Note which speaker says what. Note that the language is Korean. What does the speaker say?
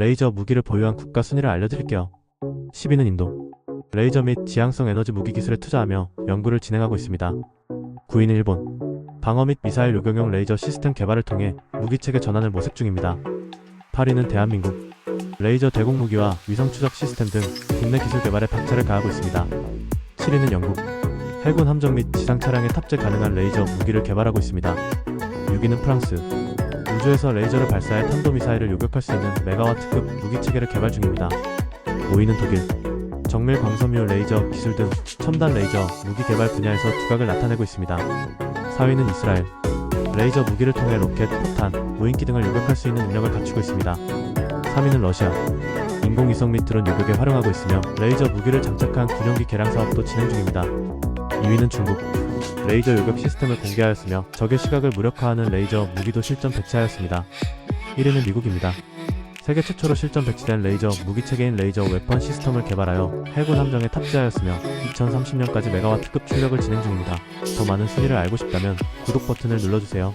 Speaker 1: 레이저 무기를 보유한 국가 순위를 알려드릴게요. 10위는 인도. 레이저 및 지향성 에너지 무기 기술에 투자하며 연구를 진행하고 있습니다. 9위는 일본. 방어 및 미사일 요격용 레이저 시스템 개발을 통해 무기체계 전환을 모색 중입니다. 8위는 대한민국. 레이저 대공 무기와 위성 추적 시스템 등 국내 기술 개발에 박차를 가하고 있습니다. 7위는 영국. 해군 함정 및 지상 차량에 탑재 가능한 레이저 무기를 개발하고 있습니다. 6위는 프랑스. 우주에서 레이저를 발사해 탄도미사일을 요격할 수 있는 메가와트급 무기체계를 개발 중입니다. 5위는 독일. 정밀 광섬유 레이저 기술 등 첨단 레이저 무기 개발 분야에서 두각을 나타내고 있습니다. 4위는 이스라엘. 레이저 무기를 통해 로켓, 포탄, 무인기 등을 요격할 수 있는 능력을 갖추고 있습니다. 3위는 러시아. 인공위성 및 드론 요격에 활용하고 있으며 레이저 무기를 장착한 군용기 개량 사업도 진행 중입니다. 2위는 중국. 레이저 요격 시스템을 공개하였으며 적의 시각을 무력화하는 레이저 무기도 실전 배치하였습니다. 1위는 미국입니다. 세계 최초로 실전 배치된 레이저 무기 체계인 레이저 웨펀 시스템을 개발하여 해군 함정에 탑재하였으며 2030년까지 메가와트급 출력을 진행 중입니다. 더 많은 순위를 알고 싶다면 구독 버튼을 눌러주세요.